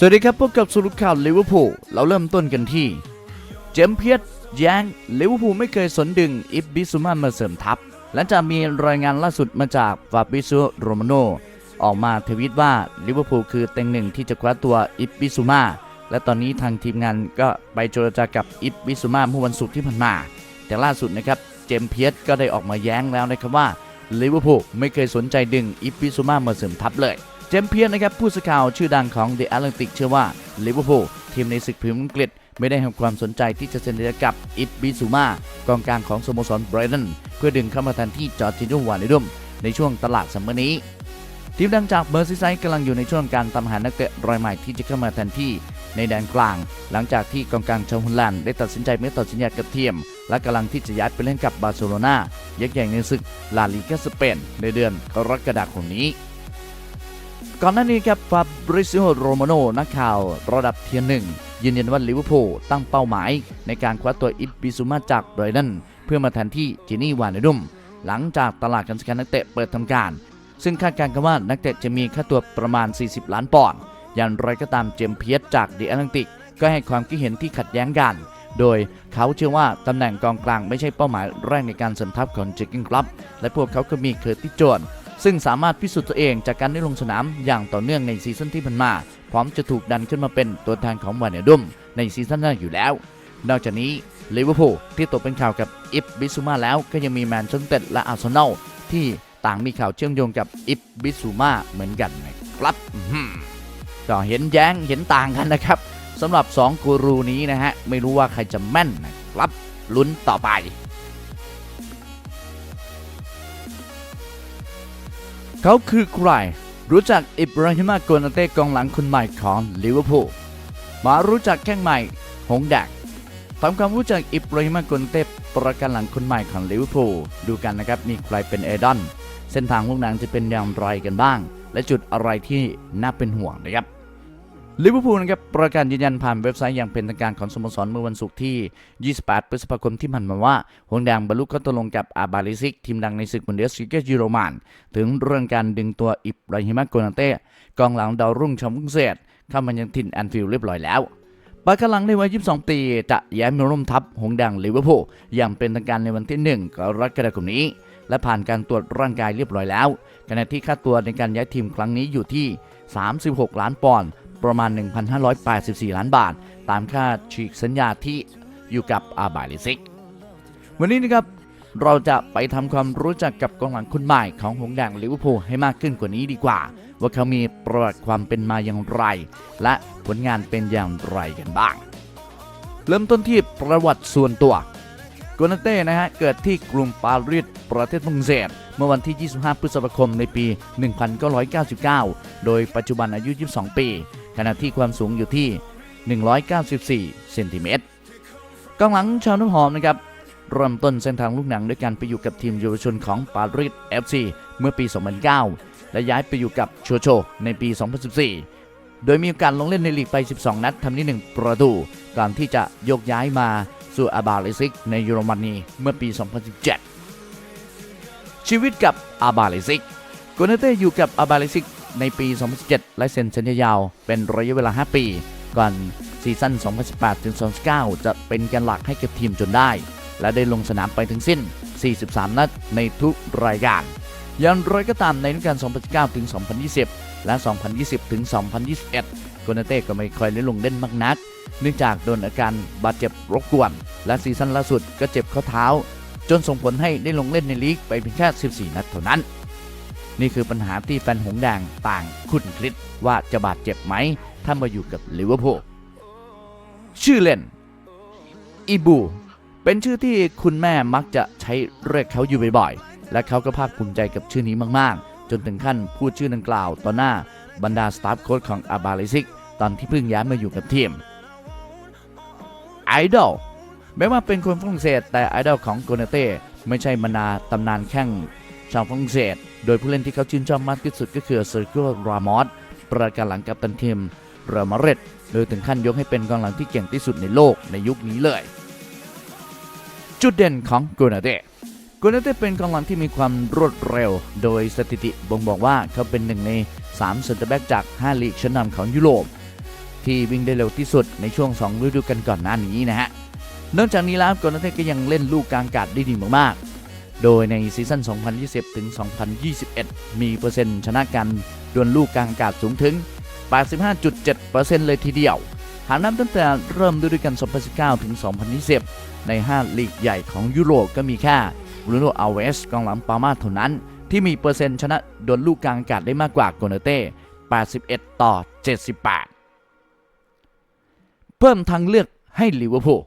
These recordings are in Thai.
สวัสดีครับพบกับสรุปข่าวลิเวอร์พูลเราเริ่มต้นกันที่ เจมส์เพียสแย้งลิเวอร์พูลไม่เคยสนดึงอิบบิซูมามาเสริมทัพหลังจากมีรายงานล่าสุดมาจากฟาบิโซโรมาโนออกมาทวีตว่าลิเวอร์พูลคือเต็งหนึ่งที่จะคว้าตัวอิบบิซูมาและตอนนี้ทางทีมงานก็ไปเจรจากับอิบบิซูมาเมื่อวันศุกร์ที่ผ่านมา แต่ล่าสุดนะครับเจมส์เพียสก็ได้ออกมาแย้งแล้วนะครับว่าลิเวอร์พูลไม่เคยสนใจดึงอิบบิซูมามาเสริมทัพเลย จมเพียสนะครับผู้สื่อข่าวชื่อดังของ The Atlantic เชื่อว่าลิเวอร์พูลทีมในศึกพรีเมียร์อังกฤษไม่ได้ให้ความสนใจที่จะเซ็นสัญญากับอิบบิซูมากองกลางของสโมสรไบรตันเพื่อดึงเข้ามาแทนที่จอร์จิโนวานิดุมในช่วงตลาดซัมเมอร์นี้ ทีมดังจากเมอร์ซีไซด์กำลังอยู่ในช่วงการตามหานักเตะรายใหม่ที่จะเข้ามาแทนที่ในแดนกลาง หลังจากที่กองกลางชาวฮอลแลนด์ได้ตัดสินใจไม่ต่อสัญญากับทีมและกำลังที่จะย้ายไปเล่นกับบาร์เซโลนายักษ์ใหญ่ในศึกลาลีกาสเปนในเดือนกรกฎาคมนี้ ก่อนหน้านี้ครับฟาบริซิโอโรมาโนนักข่าวระดับเทียร์หนึ่งยืนยันว่าลิเวอร์พูลตั้งเป้าหมาย ในการคว้าตัวอิบบิซูมาจากไบรตันเพื่อมาแทนที่จินี่วานดุมหลังจากตลาดการซื้อขายนักเตะเปิดทำการ ซึ่งคาดการณ์กันว่านักเตะจะมีค่าตัวประมาณ 40 ล้านปอนด์อย่างไรก็ตามเจมส์เพียสจากเดีแอตแลนติกก็ให้ความคิดเห็นที่ขัดแย้งกัน โดยเขาเชื่อว่าตำแหน่งกองกลางไม่ใช่เป้าหมายแรกในการเสริมทัพของเจคกิงครับและพวกเขาก็มีเคอร์ติสโจน ซึ่งสามารถพิสูจน์ตัวเองจากการได้ลงสนามอย่างต่อเนื่องในซีซั่นที่ผ่านมา พร้อมจะถูกดันขึ้นมาเป็นตัวแทนของวานเนดุมในซีซั่นหน้าอยู่แล้ว นอกจากนี้ลิเวอร์พูลที่ตกเป็นข่าวกับอิบบิซูมาแล้วก็ยังมีแมนเชสเตอร์และอาร์เซนอลที่ต่างมีข่าวเชื่อมโยงกับอิบบิซูมาเหมือนกันนะครับก็เห็นแย้งเห็นต่างกันนะครับสำหรับ 2 กูรูนี้นะฮะ ไม่รู้ว่าใครจะแม่นนะครับลุ้นต่อไป เขาคือใคร รู้จักอิบราฮิมาโกนาเต้กองหลังคนใหม่ของลิเวอร์พูลมารู้จักแข้งใหม่ หงแดกทำความรู้จักอิบราฮิมาโกนาเต้ประกันหลังคนใหม่ของลิเวอร์พูลดูกันนะครับมีใครเป็นเอดอนเส้นทางลูกหนังจะเป็นอย่างไรกันบ้าง และจุดอะไรที่น่าเป็นห่วงนะครับ ลิเวอร์พูลนะครับประกาศยืนยันผ่านเว็บไซต์อย่างเป็นทางการของสโมสรเมื่อวันศุกร์ที่ 28 พฤษภาคมที่ผ่านมาว่าหงแดงบรรลุข้อตกลงกับอาบาลิซิก ทีมดังในศึกบุนเดสลีกายูโรมานถึงเรื่องการดึงตัวอิบราฮิมาโกนาเต้กองหลังดาวรุ่งชาวฝรั่งเศสเข้ามายังถิ่นแอนฟิลด์เรียบร้อยแล้วปากกลังในวัย 22 ปีจะย้ายมาร่วมทัพหงแดงลิเวอร์พูลอย่างเป็นทางการในวันที่ 1 กรกฎาคมนี้ และผ่านการตรวจร่างกายเรียบร้อยแล้วขณะที่ค่าตัวในการย้ายทีมครั้งนี้อยู่ที่ 36 ล้านปอนด์ ประมาณ 1,584 ล้านบาท ตามค่าฉีกสัญญาที่อยู่กับอาบายลิซิก วันนี้นะครับเราจะไปทำความรู้จักกับกองหลังคนใหม่ของหงแดงลิเวอร์พูลให้มากขึ้นกว่านี้ดีกว่า ว่าเขามีประวัติความเป็นมาอย่างไร และผลงานเป็นอย่างไรกันบ้าง เริ่มต้นที่ประวัติส่วนตัวโกนาเต้นะฮะเกิดที่กรุงปารีสประเทศฝรั่งเศสเมื่อวันที่ 25 พฤษภาคมในปี 1999 โดยปัจจุบันอายุ 22 ปี ขณะที่ความสูงอยู่ที่ 194 เซนติเมตรกองหลังชาวน้ำหอมนะครับเริ่มต้นเส้นทางลูกหนังด้วยการไปอยู่กับทีมเยาวชนของปารีส FC เมื่อปี 2009 และย้ายไปอยู่กับโชโชในปี 2014 โดยมีโอกาสลงเล่นในลีกไป 12 นัดทำได้1ประตู ก่อนที่จะยกย้ายมาสู่อาบาลิซิกในเยอรมนีเมื่อปี 2017 ชีวิตกับอาบาลิซิกโกเนเต้อยู่กับอาบาลิซิก ในปี 2017 และเซ็นสัญญายาวเป็นระยะเวลา 5 ปี ก่อนซีซั่น 2018-2019 จะเป็นแกนหลักให้กับทีมจนได้ และได้ลงสนามไปทั้งสิ้น 43 นัดในทุกรายการอย่างไรก็ตามในฤดูกาล 2019-2020 และ 2020-2021 โกเนเต้ก็ไม่ค่อยได้ลงเล่นมากนัก เนื่องจากโดนอาการบาดเจ็บรบกวน และซีซั่นล่าสุดก็เจ็บข้อเท้า จนส่งผลให้ได้ลงเล่นในลีกไปเพียงแค่ 14 นัดเท่านั้น นี่คือปัญหาที่แฟนหงแดงต่างคุ้นคิดว่าจะบาดเจ็บไหม ถ้ามาอยู่กับลิเวอร์พูลชื่อเล่นอีบูเป็นชื่อที่คุณแม่มักจะใช้เรียกเขาอยู่บ่อยๆ และเขาก็ภาคภูมิใจกับชื่อนี้มากๆ จนถึงขั้นพูดชื่อดังกล่าวต่อหน้าบรรดาสตาฟโค้ชของอาบาลิซิก ตอนที่เพิ่งย้ายมาอยู่กับทีมไอดอลแม้ว่าเป็นคนฝรั่งเศส แต่ไอดอลของโกเนเต้ไม่ใช่บรรดาตำนานแข้งชาวฝรั่งเศส โดยผู้เล่นที่เขาชื่นชอบมากที่สุดก็คือเซอร์เกิลรามอสประการหลังกับตันทีมเรอัลมาดริดโดยถึงขั้นยกให้เป็นกองหลังที่เก่งที่สุดในโลกในยุคนี้เลย จุดเด่นของโกนาเต้โกนาเต้เป็นกองหลังที่มีความรวดเร็ว โดยสถิติบ่งบอกว่าเขาเป็นหนึ่งใน3เซนเตอร์แบ็กจาก 5 ลีกชั้นนำของยุโรปที่วิ่งได้เร็วที่สุดในช่วง 2 ฤดูกาลก่อนหน้านี้นะฮะนอกจากนี้แล้วโกลเด้นเทก็ยังเล่นลูกกลางอากาศได้ดีมากๆ โดยในซีซั่น 2020 ถึง 2021 มีเปอร์เซ็นต์ชนะการดวลลูกกลางอากาศสูงถึง 85.7%เลยทีเดียว หากนับตั้งแต่เริ่มฤดูกาล2019 ถึง 2020 ใน 5 ลีกใหญ่ของยุโรปก็มีแค่บรูโนอัลเวสกองหลังปามาเท่านั้น ที่มีเปอร์เซ็นต์ชนะดวลลูกกลางอากาศได้มากกว่าโกเนเต้ 81 ต่อ 78 เพิ่มทางเลือกให้ลิเวอร์พูล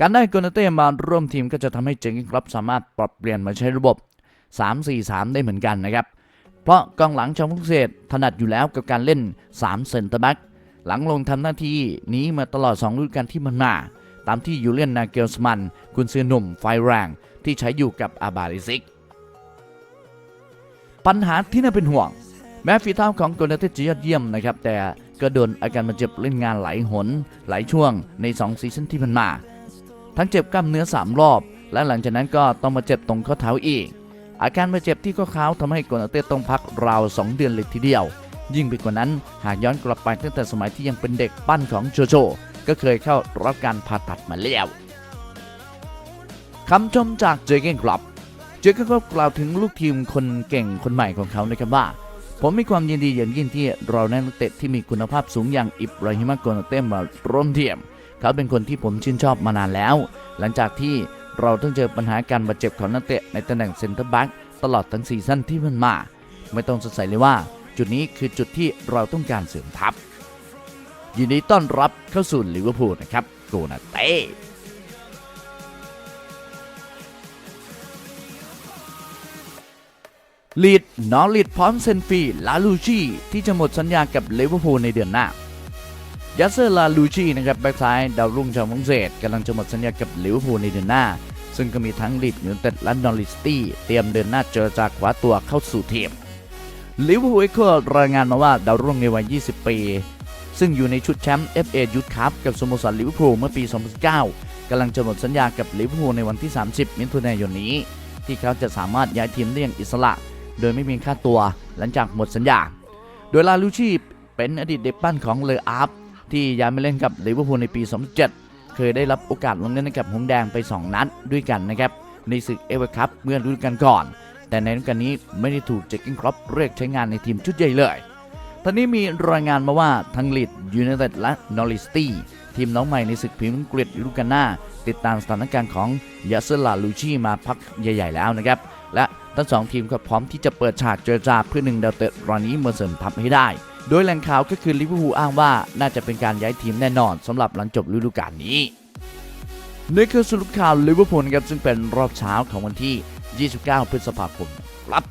การได้โกเนเต้มาร่วมทีมก็จะทำให้เจงกินครับสามารถปรับเปลี่ยนมาใช้ระบบ 3-4-3 ได้เหมือนกันนะครับ เพราะกองหลังชาวฝรั่งเศสถนัดอยู่แล้วกับการเล่น 3 เซนเตอร์แบ็กหลังลงทำหน้าที่นี้มาตลอด 2 ฤดูกาลที่มันมาตามที่ยูเลียนนาเกลสมันกุนซือหนุ่มไฟแรงที่ใช้อยู่กับอาบาริซิก ปัญหาที่น่าเป็นห่วง แม้ฝีเท้าของโกลเด้จะยอดเยี่ยมนะครับ แต่ก็โดนอาการบาดเจ็บเล่นงานหลายหน หลายช่วงใน 2 ซีซั่นที่มันมา ทั้งเจ็บกล้ามเนื้อ 3 รอบ และหลังจากนั้นก็ต้องมาเจ็บตรงข้อเท้าอีก อาการบาดเจ็บที่ข้อเท้าทำให้โกลเด้นเทต้องพักราว 2 เดือนเลยทีเดียว ยิ่งไปกว่านั้นหากย้อนกลับไปตั้งแต่สมัยที่ยังเป็นเด็กปั้นของโจโจก็เคยเข้ารับการผ่าตัดมาแล้วคำชมจากเจเกนครับ เจเกนครับกล่าวถึงลูกทีมคนเก่งคนใหม่ของเขานะครับว่า ผมมีความยินดีอย่างยิ่งที่เราได้นักเตะที่มีคุณภาพสูงอย่างอิบราฮิมะโกนาเต้มาร่วมทีม เขาเป็นคนที่ผมชื่นชอบมานานแล้ว หลังจากที่เราต้องเจอปัญหาการบาดเจ็บของนักเตะในตำแหน่งเซนเตอร์แบ็กตลอดทั้งซีซั่นที่มันมา ไม่ต้องสงสัยเลยว่า จุดนี้คือจุดที่เราต้องการเสริมทัพ ยินดีต้อนรับเข้าสู่ลิเวอร์พูลนะครับโกนาเต้ลีดนอริดพร้อมเซนฟรีลาลูชีที่จะหมดสัญญากับลิเวอร์พูลในเดือนหน้า ยัสเซอร์ลาลูชีนะครับแบ็กซ้ายดาวรุ่งชาวฝรั่งเศสกำลังจะหมดสัญญากับลิเวอร์พูลในเดือนหน้า ซึ่งก็มีทั้งลีดยูไนเต็ดและนอริสตี้เตรียมเดินหน้าเจรจาคว้าตัวเข้าสู่ทีมลิเวอร์พูลเอ็รายงานมาว่าดาวรุ่งในวัย 20 ปี ซึ่งอยู่ในชุดแชมป์ FA ยุทธคัพกับสโมสรลิเวอร์พูลเมื่อปี 2009กำลังจะหมดสัญญากับลิเวอร์พูลในวันที่ 30 มิถุนายนนี้ ที่เขาจะสามารถย้ายทีมได้อย่างอิสระ โดยไม่มีค่าตัวหลังจากหมดสัญญา โดยลาลูชีเป็นอดีตเด็กปั้นของเลออาร์ฟ ที่ย้ายมาเล่นกับลิเวอร์พูลในปี 2007 เคยได้รับโอกาสลงเล่นให้กับหงส์แดงไป 2 นัดด้วยกันนะครับ ในศึกเอเวอร์คัพเมื่อฤดูกาลก่อน แต่ในฤดูกาลนี้ไม่ได้ถูกเจคกินครอปเรียกใช้งานในทีมชุดใหญ่เลยตอนนี้มีรายงานมาว่าทั้งลีดยูไนเต็ดและนอริสตี้ทีมน้องใหม่ในศึกพรีเมียร์อังกฤษฤดูกาลหน้า ติดตามสถานการณ์ของยาเซลาลูชีมาพักใหญ่ ๆ แล้วนะครับ และทั้งสองทีมก็พร้อมที่จะเปิดฉากเจรจาเพื่อหนึ่งดาวเตะรายนี้มาเสริมทัพให้ได้ โดยแหล่งข่าวก็คือลิเวอร์พูลอ้างว่าน่าจะเป็นการย้ายทีมแน่นอนสำหรับหลังจบฤดูกาลนี้นี่คือสรุปข่าวลิเวอร์พูลครับซึ่งเป็นรอบเช้าของวันที่ 29 พฤษภาคมครับ